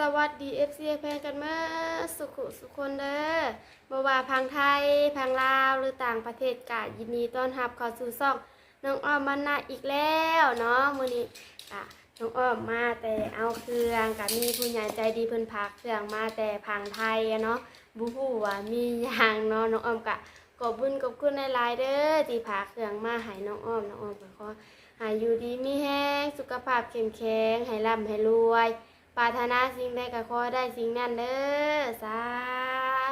สวัสดี FC แพงกันเมาสุขุสุขคนเด้อบ่ว่าพังไทยพังลาวหรือต่างประเทศกะยินดีต้อนรับเข้าสู่ซ่องน้องอ้อมมันนาอีกแล้วเนาะมื้อนี้กะน้องอ้อมมาแต่เอาเครื่องกะมีผู้ใหญ่ใจดีเพิ่นพาเครื่องมาแต่พังไทยอะเนาะบ่ฮู้ว่ามีหยังเนาะน้องอ้อมกะขอบคุญขอบคุณหลายเด้อที่พาเครื่องมาให้น้องอ้อมน้องอ้อมก็ขอให้อยู่ดีมีแรงสุขภาพเข้มแข็งให้ร่ำให้รวย ปรารถนาสิ่งใดก็ขอได้สิ่งนั้นเด้อสา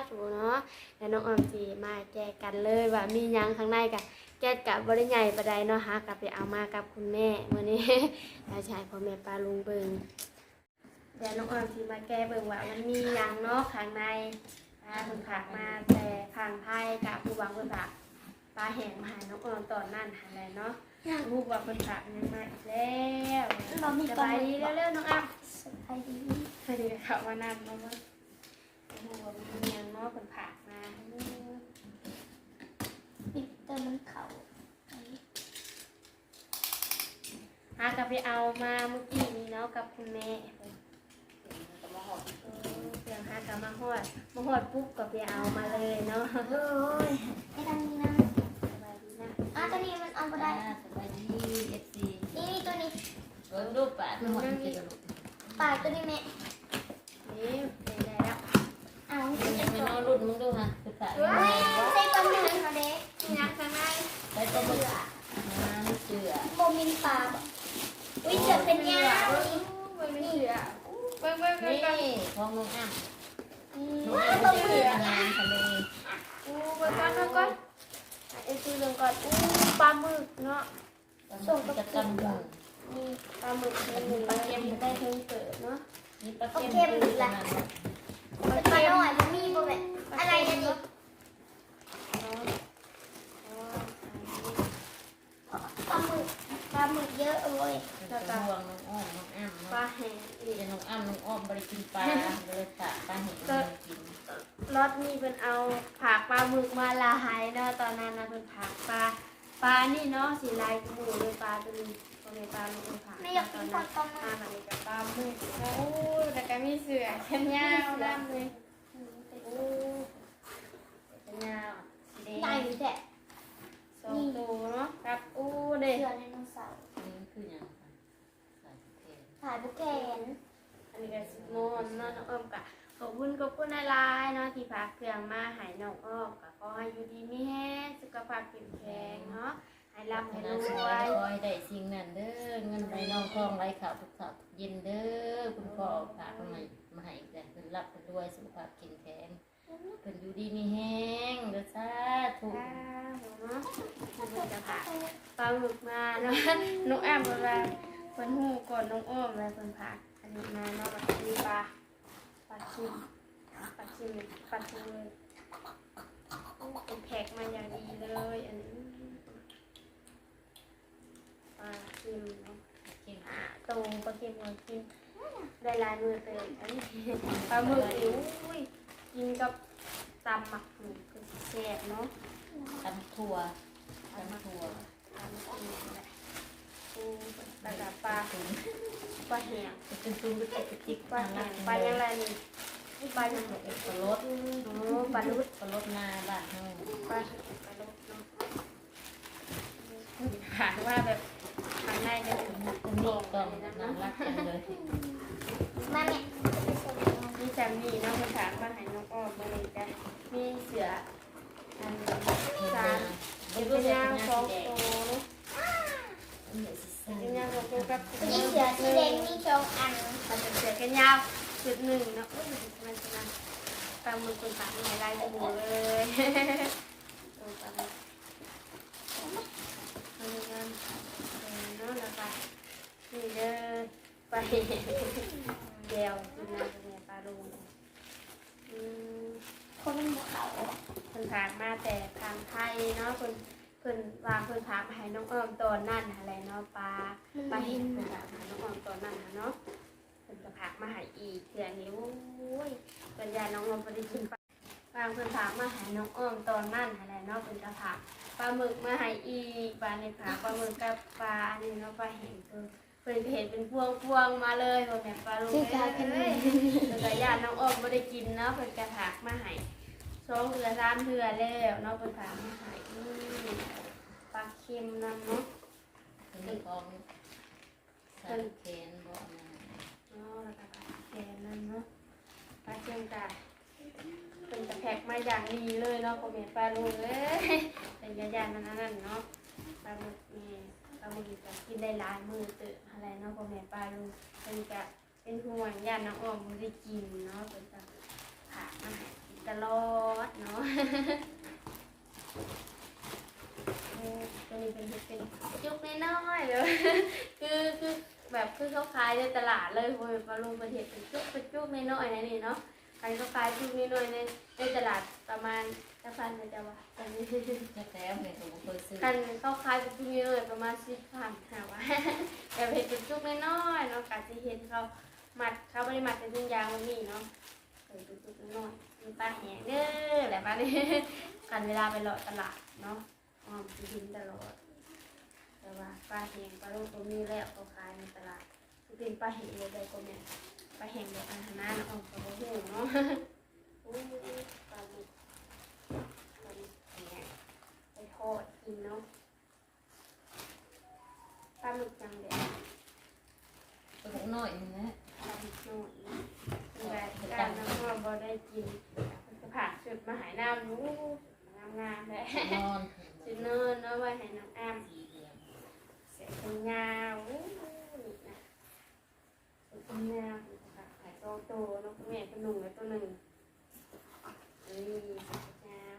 ธุเนาะแล้วน้องออมสีมาแจกกันเลยว่ามีหยังข้างในกันแจกกับบริใหญ่ประใดเนาะฮะกลับไปเอามากับคุณแม่มื่อนี้แล้วชายพ่อแม่ปลาลุงเบิงเดี๋ยวน้องออมสีมาแก้เบิงว่ามันมีหยังเนาะข้างในปลาคุณผักมาแต่พังไทยกับผู้บังคุณผักปลาแห้งมาหาน้องออมตอนนั้นหาอะไรเนาะ ผู้บังคุณผักยังมาอีกแล้วเรามีสกล่องบายดีเร็วๆน้องอ้ํสบายดีพอดีเขาว่านำมาว่าโอ้โหมันเมียงเนาะเป็นผักมาปิดเติมมันเขาหากลับไปเอามาเมื่อกี้นี้เนาะกับคุณแม่เออเสียงหากลับมาหอดมาหอดปุ๊บก็ไปเอามาเลยเนาะโอ้ยไอ้ทางนี้นะ สบายดีนะ อะ ตัวนี้มันเอาไปได้สบายดีเอฟซีนี่นี่ตัวนี้เบิ่งรูปปะมันหวานจะกระดูกปากตัวนี้แม่ นี่เป็นไงแล้ว เอา มั ตัวน นี้ ยังไม่ ก่อน นอนรุ่นมึงดูฮะคือปะ เฮ้ยใส่ปลาหมึกมาเด็ก มีน้ำข้างใน ไปต้มอ่าเสือ โบมินปลาบ่อุ้ยเสือเป็นยาว อู้เบิ่งไม่เชื่ออู้เบิ่งเบิ่งเบิ่ง นี่ เบิ่ง ของน้องอ้ำน้อง ว้า อ้ำ ปลา จะ หมึ คือก อาหารทะเล อู้เบิ่งก่อนเบิ่งก่อนอะเอ็นซีเบิ่งก่อนอู้ ปลาหมึกเนาะส่งกับตำบักนี่ปลาหมึกเป็นหนึ่งปลาเค็มได้เพิ่งเกิดเนาะนี่ปลาเค็มคือขนาดเป็นปลาหน่อยมันมีบ่แม่อะไรนะนี่อ๋ออ๋อปลาหมึกปลาหมึกเยอะเอ้ยกระห่วงน้องอ้อมน้องอ้ำปลาเนาะแห้งอีกเดี๋ยวน้องอ้ำน้องอ้อมบริกินปลาเลยฝากปลาเห็นกินรถนี่เป็นเอาผักปลาหมึกมาละหายเนาะตอนนั้นนะเป็นผักปลา ปลานี่เนาะสีลายกระหมูเลยปลาตัวนี้ตัวในปลาหมึกเป็นผักไม่อยากกินปลาปลาหมึอากหารกับปลาหมึกโอ้แต่ก็มีเสือแค่ยาวดำเลยโอ้เป็นยาวสีแดงใหญ่แท้สองตัวเนาะกับโอ้เด็กเสือไดโนเสาร์นี่คืออย่างใส่เค็มถ่ายบุกแกนอันนี้ก็สิโมนเนาะน้องอ้อมกะ ขอบคุณขอบคุณหลายๆเนาะที่พาเครื่องมาใหายน้องอ้อมกะขอให้อยู่ดีมีแห้งสุขภาพแข็งแรงเนาะให้ร่ำให้รน่าสววยยคอยได้สิ่งนั้นเด้อเงินไหลน้องคลองไหลข่าวทุกข่าวทุกเย็นเด้อคุณพ่อฝากมามาให้แต่เพิ่นรับเพิ่นรวยสุขภาพแข็งแรงเพิ่นอยู่ดีมีแห้งเด้อสาธุจ้าเนาะมันจะพาปลาหมึกมาเนาะน้องแอมเพิ่นว่าเพิ่นฮู้ก่อนน้องอ้อมเลยเพิ่นพาอันนี้มาเนาะแบบมีปลาป ลาชิมปลาชิมปลาชิมเลยเป็นแพ็คมาอย่างดีเลย อันนี้ปลาชิมเนาะเก่งอ่าตรงปลาเค็มของกินได้หลายมือเติมอันนี้ปลาหมึกอิ๋วอุ้ยกินกับตำหมักหมูคือแซ่บเนาะตำถั่วตำถั่วตำหมั กหมูและปูปลากับปลาปลาแห้งเป็นตุ้มเป็นติ๊กติ๊กปลาแห้งปลายังไงนี่ปลายังไงปลารสโอ้ปลาลุดปลารสนาบ้านเฮาปลาแห้งปลาลดหาว่าแบบข้างในจะถึงอันนี้ก็น่ารักจังเลยมาแม่มีจำนี่เนาะภาษามาให้น้องอ้อมมาเลยจ้ะมีเสืออันสามเป็เป็นยางสองตัว ว เป็นยางสองตัว กับนี้เสือสีแดงมีสองอันมันเป็นเสือแขนยาวจุดหนึ่งนาะอุ้ยมันจะมันปลาหมึกเป็นปลาหมึกลายหมูเลยโอ้ปลาหมึกมันเออเนะแล้วก็นี่เด้อไปเดียวกินน้ำเป็นปลาลูอืมคนมันบ่เขาเพิ่นถามมาแต่ทางไทยเนาะเพิ่น เพิ่นว่าเพิ่นถามให้น้องอ้อมตอนนั่นอะไรเนาะปลาปลาเห็นเพิ่นถามหาน้องอ้อมตอนนั้นน่ะเนาะเพิ่นก็พากมาให้อีกเทื่อนี้โอ้ยเพิ่นยาน้องอ้อมบ่ได้กินปลาบางเพิ่นถามมาให้น้องอ้อมตอนนั้นอะไรเนาะเพิ่นก็พากปลาหมึกมาให้อีกปลาในผากปลาหมึกกับปลาอันนี้เนาะปลาเห็นคือเพิ่นก็เห็นเป็นพวงพวงๆมาเลยพ่อแม่ปลาลุงชื่อกากันเอ้ยเพิ่นก็ญาติน้องอ้อมบ่ได้กินเนาะเพิ่นก็ถากมาให้สองเทื่อสามเทื่อแล้วเนาะเพิ่นถากมาให้อืม ปลาเค็มนำเนาะเป็นของสารเคนบอกนะเนาะแล้วก็ปลาแคนนั่นเนาะปลาเค็มกะเป็นกระแพกมาอย่างดีเลยเนาะพ่อแม่ปลาลุงเอ้ยเป็นกระยานนั่นนั่นเนาะปลาหมึกนี่ปลาหมึกจะกินได้หลายมื้อตึอะไรเนาะพ่อแม่ปลาลุงเป็นกะเป็นห่วงญาติน้องอ้อมบ่ได้กินเนาะเป็นกะถากมาให้กินตลอดเนาะเออ ตัวนี้เป็นเห็ดเป็นจุกน้อยๆเลยคือคือแบบคือเขาขายในตลาดเลยโอ้ยปลาลุงเป็นเห็ดเป็นจุกเป็นจุกน้อยๆนะนี่เนาะใครเขาขายจุกน้อยๆในในตลาดประมาณจะพันนะจ๊ะวะตอนนี้จะแต้วเนี่ยผมเคยซื้อกันเขาขายเป็นจุกน้อยๆประมาณสิบพันค่ะวะแต่เห็ดเป็นจุกน้อยๆเนาะกาจะเห็นเขามัดเขาไม่ได้มัดเป็นชิ้นยางมันนี่เนาะเออเป็นจุกน้อยๆมีปลาแห้งเด้อแหละบ้านนี้กันเวลาไปเลาะตลาดเนาะ อ๋อจะกินตลอด แต่ว่าปลาแห้งปลาลูกก็มีแล้วเขาขายในตลาดคือเป็นปลาแห้งเลยได้ก็แม่นปลาแห้งแบบอาหารน้ำอ๋อก็บ่ฮู้เนาะอู้ปลาหมึกปลาหมึกแห้งไปทอดกินเนาะปลาหมึกจังเด็ดตัวน้อยนี่นะปลาหมึกน้อยคือแบบการน้ำมันบ่ได้กินมันก็ผ่าสุดมาหายน้ำนู้งามๆเลยนอน สิเนินเนาะไว้ให้น้องอ้ำสี่เหลี่ยมเสียงยาวอู้นี่นะเสียงยาวค่ะขายโตโตน้องแม่เป็นหนุ่มแล้วตัวหนึ่งนี่เสียงยาว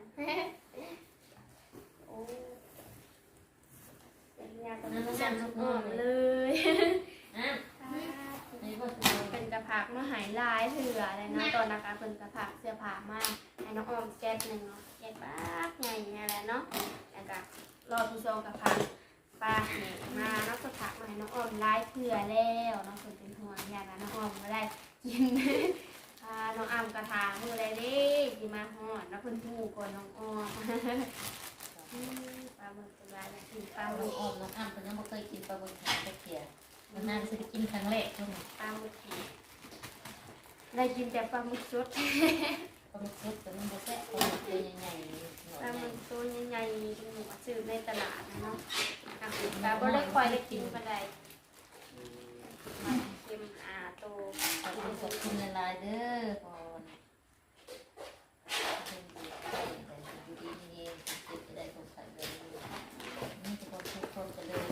โอ้เสียงยาวตอนนั้นจำลูกอ่อนเลย อะนี่ก็คือ เป็นกระพักมา หายลายเถื่อเลยนะตอนนะคะเป็นกระพักเสื้อผ้ามาให้น้องออมแก๊สหนึ่งเนาะแก๊สบ้ากไงเนี่ยแหละเนาะแล้วก็รอพี่โซกระพักปลาแห้งมาแล้วก็ถักมาให้น้องออมไล่เผื่อแล้วน้องคนเป็นห่วงอยากให้น้องออมไม่ได้กินพาน้องอามกระถางมือได้เด้กินมาหอดแล้วเพิ่นหูก่อนน้องออมอืมปลาหมึกเป็นไรนะกินปลาปลาหลูมึกกอ่อนน้องอ้ำเป็นยังไม่เคยกินปลาบนขาตะเกียบมันนั่นจะกินครั้งแรกเท่านั้นปลาหมึกผี ได้กินแต่ปลาหมึกสดปลาหมึกสดแต่มันบ่แซ่บปลาหมึกตัวใหญ่ๆหน่ปอลายหใหมึญ่กตัวใหญ่ๆเป็นหมูซื้อในตลาดนะเนาะอะแต่บ่ได้ค่อยได้กินปานใดอืมมันเค็มอ่าโต ขอบคุณขอบคุณละลายเด้อพรเป็นดีใจแต่อยู่ดีนี่เองเจ็บจะได้สงสัยเลยนี่จะบอกทุกคนกันเลย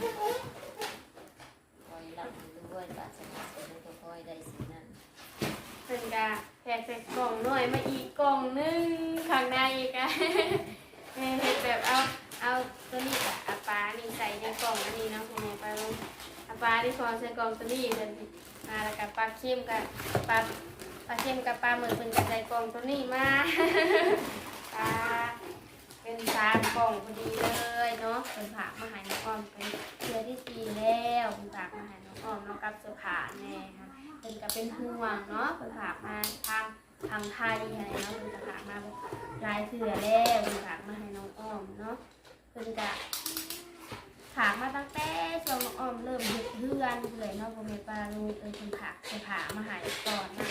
คอยหลับด้วยปราศจากสิ่งก็คอยได้สิ่งนั้น เพิ่น ก็แพ็คใส่กล่องหน่อยมาอีกกล่องนึงข้างในอีกอะเฮ็ดแบบเอาเอาตัวนี้อาปลานี่ใส่ในกล่องอันนี้เนาะคุณแม่ปลาลงอาปลาที่พอใส่กล่องตัวนี้เพิ่นมาแล้วกับปลาเค็มกับปลาปลาเค็มกับปลาหมึกเพิ่นก็ใส่กล่องตัวนี้มาปลาเป็นสามกล่องพอดีเลยเนาะเพิ่นผักมาหายน้องอ้อมเป็นเดือนที่สี่แล้วเพิ่นผักมาหายน้องอ้อมน้องกับสื้อผ้าแน่ค่ะ เพิ่นก็เป็นห่วงเนาะเพิ่นผักมาทางทางไทยอะไรเนาะเพิ่นก็ผักมาลายเถื่อแล้วมีฝากมาให้น้องอ้อมเนาะเพิ่นกะฝากมาตั้งแต่ช่วงน้องอ้อมเริ่มเฮ็ดเรือนเลยเนาะพ่อแม่ป้าลูกเอ้ยเพิ่นฝากเพิ่นฝากมาให้ก่อนนะ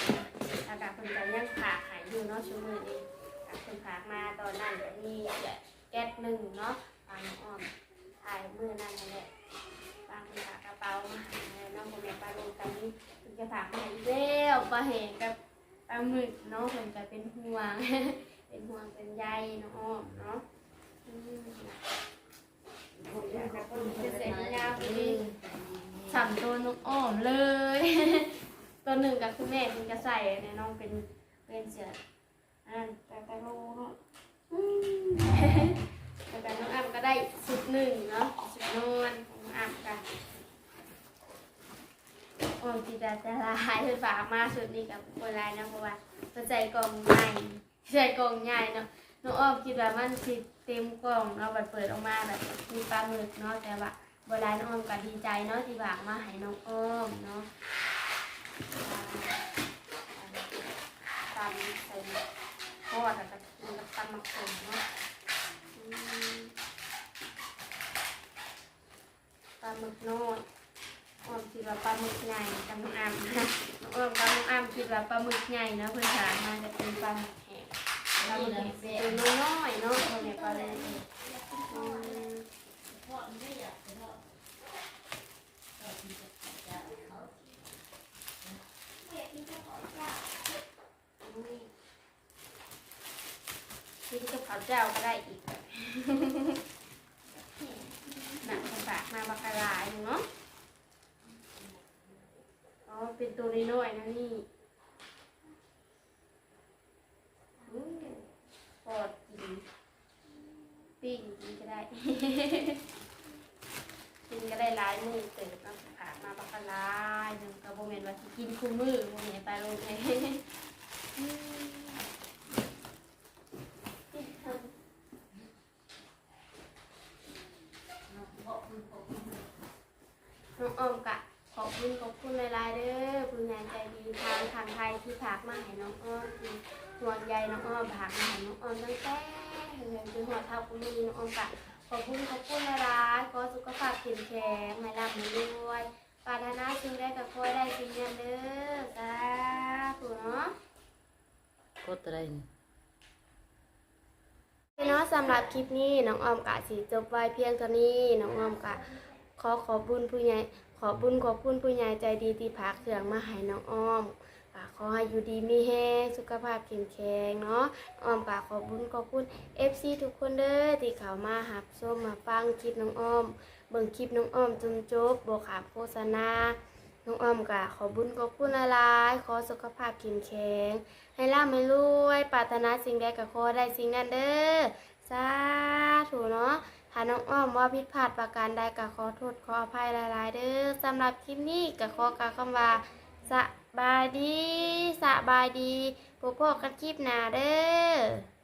แล้วก็เพิ่นก็ยังฝากให้อยู่เนาะช่วงมื้อนี้ก็เพิ่นฝากมาตอนนั้นก็มีแก๊สหนึ่งเนาะฝากน้องอ้อมถ่ายมื้อนั้นนั่นแหละ ฝากเพิ่นฝากกระเป๋ามาให้เนาะพ่อแม่ป้าลูกกันนี้เพิ่นจะฝากมาให้อีกแล้วปลาแห้งกับปลาหมึกเนาะเพิ่นก็เป็นห่วง เป็นห่วงเป็นใยน้องอ้อมเนาะอืมผมอยากให้คนจะเสร็จยาวพอดีฉ่ำตัวน้องอ้อมเลย ตัวหนึ่งกับคุณแม่คุณจะใส่ในน้องเป็นเป็นเสืออันแต่แต่โลเนาะอืมแล้วกันน้องอ้ำก็ได้สุดหนึ่งเนาะสุดนอน อ้องอ้ำกันออมจีจะจะลายเพื่ฝากมาสุดนี้กับคนลายนะเพราะว่าตัวใจกล่องใหญ่ใช่กล่องใหญ่เนาะน้องอ้อมคิดว่ามันสิเต็มกล่องเนาะบัดเปิดออกมาแบบมีปลาหมึกเนาะแต่ว่าโบราณน้องอ้อมก็ดีใจเนาะที่ฝากมาให้น้องอ้อมเนาะตำใส่ทอดแล้วก็กินกับตำมะขามเนาะอืมปลา หมึกน้อยอ้อมคิดว่าปลาหมึกใหญ่กับน้องอ้ำนะน้องอ้อมกับน้องอ้ำคิดว่าปลาหมึกใหญ่นะเพิ่อนถามมาจะเป็นปลาหมึกแห้งปลาหมึกแห้งตัวน้อยๆเนาะเท่านี้ปลาเลยอืมกินกับข้าวเจ้าก็ได้อีก มาบักกะลายเนาะ อ๋อ เป็นตัวน้อยๆนะนี่ปอดกินปิ้งกินก็ได้ กินก็ได้หลายมือเติมน้ำฝากมาบักกะลายหนึ่งกระโบเมนว่าสิกินคู่มือโบเมนไปลงเอง อืม น้องออมกะข อบคุณขอบคุณหลายๆเด้อคุณยายใจดีทางทางไทยที่ผากมาให้น้องอ้อมห่วงใยน้องอ้อมผากมาให้น้องอ้อมตั้งแต่เงินจนหัวเท่าคุณมีน้องอ้อมกะขอบคุณขอบคุณหลายๆขอสุขภาพแข็งแรงไม่ร่ำไม่รวยปรารถนาสิ่งใดก็ขอให้ได้สิ่งนั้นเด้อสาธุเนาะกดอะไรนี่เนาะสำหรับคลิปนี้น้องอ้อมกะสีจบไว้เพียงเท่านี้น้องอ้อมกะขอขอบบุญผู้ใหญ่ ขอบุญขอบคุณผู้ใหญ่ใจดีที่พาเครื่องมาให้น้องออมกะขอให้อยู่ดีมีแห้งสุขภาพแข็งแรงเนาะน้องออมกะขอบุญขอบคุณ FC ทุกคนเด้อที่เข้ามาหับชมมาฟังคลิปน้องออม เบิ่งคลิปน้องออมจนจบบวขามโฆษณาน้องออมกะขอบุญขอบคุณหลายๆขอสุขภาพแข็งแข็งให้ร่ำให้รวยปรารถนาสิ่งใดก็ขอได้สิ่งนั้นเด้อสาธุเนาะ ถ้าน้องอ้อมว่าผิดพลาดประการใดก็ขอโทษขออภัยหลาย ๆ เด้อสำหรับคลิปนี้ก็ขอกล่าวคำว่าสบายดีสบายดีพบกันคลิปหน้าเด้อ